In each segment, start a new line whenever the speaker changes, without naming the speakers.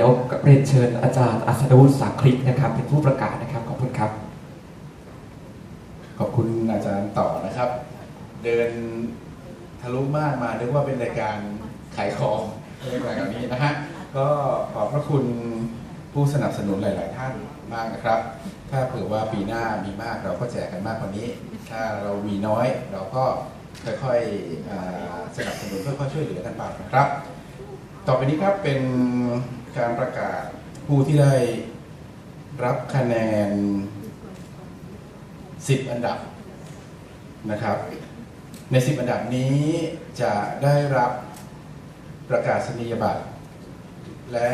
ดี๋ยวเรียนเชิญอาจารย์อัศดวุฒิสังคลิกนะครับ เป็นผู้ประกาศนะครับขอบคุณครับ
ขอบคุณอาจารย์ต่อนะครับ เดินทะลุมากมาเรียกว่าเป็นรายการขายของในรายการนี้นะฮะก็ขอบพระคุณผู้สนับสนุนหลาย ๆ ท่านมากนะครับ ถ้าเผื่อว่าปีหน้ามีมากเราก็แจกกันมากกว่านี้ ถ้าเรามีน้อยเราก็ค่อยๆสนับสนุนค่อยๆช่วยเหลือกันไปนะครับ ต่อไปนี้ครับเป็น การประกาศผู้ที่ได้รับคะแนน 10 อันดับนะครับ ใน 10 อันดับนี้จะได้รับประกาศนียบัตร และ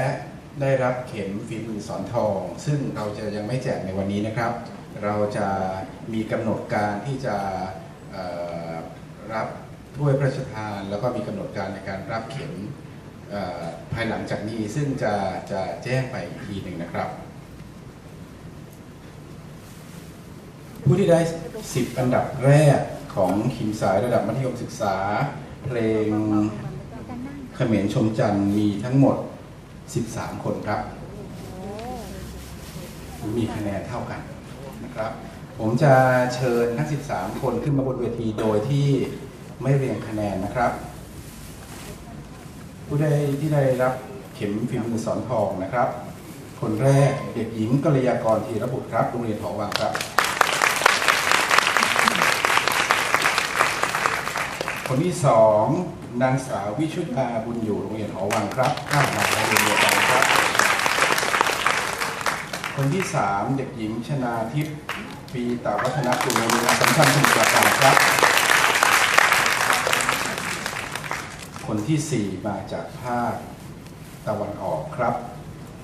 ได้รับเข็มฝีมือสอนทอง ซึ่งเราจะยังไม่แจกในวันนี้นะครับ เราจะมีกำหนดการที่จะรับถ้วยพระราชทาน แล้วก็มีกำหนดการในการรับเข็ม ภายหลังจากนี้ซึ่งจะจะแจ้งไปอีกทีหนึ่งนะครับ ผู้ที่ได้ 10 อันดับแรกของขิมสายระดับมัธยมศึกษา เพลงเขมรชมจันทร์มีทั้งหมด 13 คนครับ มีคะแนนเท่ากันนะครับ ผมจะเชิญทั้ง 13 คนขึ้นมาบนเวทีโดยที่ไม่เรียงคะแนนนะครับ ผู้ใดที่ได้รับเข็มฝีมือสอนทองนะครับ คนแรกเด็กหญิงกัลยากรธีรบุตรครับโรงเรียนหอวังครับ คนที่สองนางสาววิชุดาบุญอยู่โรงเรียนหอวังครับข้ามมาโรงเรียนเดียวกันครับ คนที่สามเด็กหญิงชนาทิพย์ปีตาวัฒนกุลโรงเรียนสัมพันธ์สมุทรปราการครับ คนที่สี่มาจากภาคตะวันออกครับ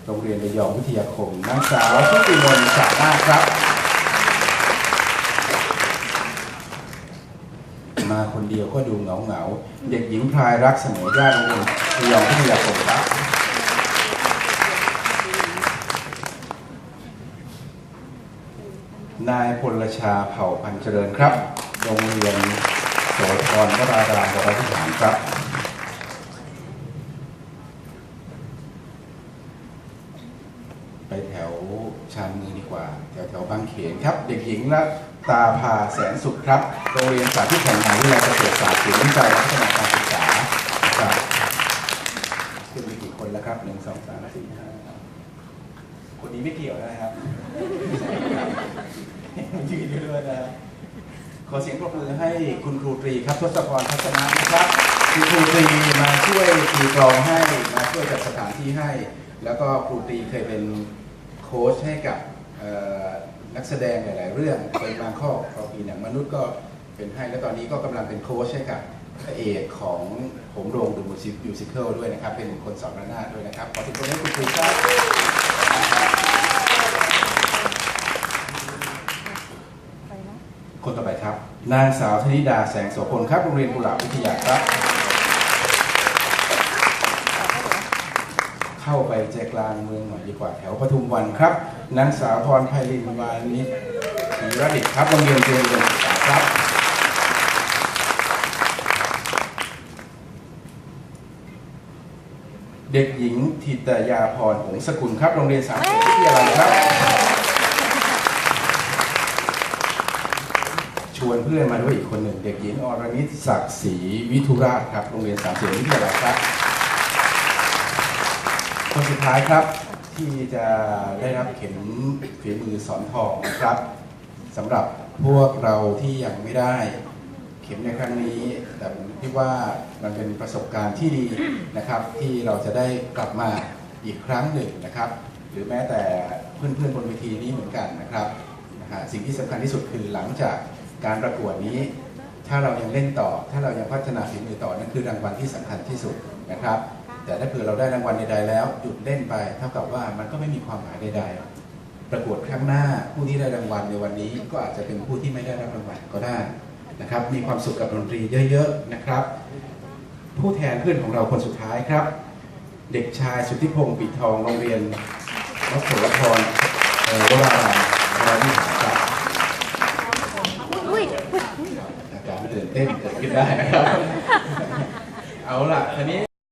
โรงเรียนระยองวิทยาคมนางสาวชุติมนสานาถครับ มาคนเดียวก็ดูเหงาเหงาเด็กหญิงพลายรักเสมอญาติโรงเรียนระยองวิทยาคมครับนายพลชาเผ่าพันเจริญครับ โรงเรียนโสธรวรารามวรวิหารครับ ไปแถวชานเมืองดีกว่า แถวแถวบางเขนครับ เด็กหญิงละตาพาแสนสุขครับ โรงเรียนสาธิตแห่งมหาวิทยาลัยเกษตรศาสตร์ศูนย์วิจัยและพัฒนาการศึกษาครับขึ้นไปกี่คนแล้วครับหนึ่งสองสามสี่ห้าคนนี้ไม่เกี่ยวนะครับยืนยู่ด้วยนะขอเสียงปรบมือให้คุณครูตรีครับทศพรทัศนะนะครับคุณครูตรีมาช่วยตีกลองให้มาช่วยจัดสถานที่ให้ แล้วก็ครูตรีเคยเป็น ค้ชให้กับเอ่อนักแสดงหลาย ๆ เรื่องเป็นบางข้อเราปีหนังมนุษย์ก็เป็นให้แล้วตอนนี้ก็กำลังเป็นโค้ชให้กับพระเอกของผมโรงดูมิวสิคลด้วยนะครับ เป็นคนสอนระนาดด้วยนะครับ ขอเสิบคนให้คุณครูครับคนต่อไปครับ นางสาวธนิดาแสงโสพลครับโรงเรียนกุหลาบวิทยาครับ เข้าไปใจกลางเมืองหน่อยดีกว่าแถวปทุมวันครับนางสาวพรไพลินวานิชีรดิตครับโรงเรียนเตรียมเรียนศึกษาครับเด็กหญิงทิตยาพรหงสกุลครับ โรงเรียนสามสิบวิทยาลัยครับ ชวนเพื่อนมาด้วยอีกคนหนึ่ง เด็กหญิงอรณิตศักดิ์ศรีวิทุราชครับ โรงเรียนสามสิบวิทยาลัยครับ คนสุดท้ายครับที่จะได้รับเข็มฝีมือสอนทองนะครับสำหรับพวกเราที่ยังไม่ได้ เข็มในครั้งนี้ แต่ผมคิดว่ามันเป็นประสบการณ์ที่ดีนะครับ ที่เราจะได้กลับมาอีกครั้งหนึ่งนะครับ หรือแม้แต่เพื่อนๆบนเวทีนี้เหมือนกันนะครับนะฮะสิ่งที่สำคัญที่สุดคือหลังจากการประกวดนี้ ถ้าเรายังเล่นต่อ ถ้าเรายังพัฒนาฝีมือต่อนั่นคือรางวัลที่สำคัญที่สุดนะครับ แต่ถ้าเผื่อเราได้รางวัลใดๆแล้วหยุดเล่นไป เท่ากับว่ามันก็ไม่มีความหมายใดๆ ประกวดครั้งหน้าผู้ที่ได้รางวัลในวันนี้ก็อาจจะเป็นผู้ที่ไม่ได้รับรางวัลก็ได้นะครับ มีความสุขกับดนตรีเยอะๆนะครับ ผู้แทนเพื่อนของเราคนสุดท้ายครับ เด็กชายสุทธิพงศ์ปิดทองโรงเรียนวัดโสธรเอ่อวรารามวรวิหารครับอาการตื่นเต้นเกิดขึ้นได้นะครับ เอาล่ะทีนี้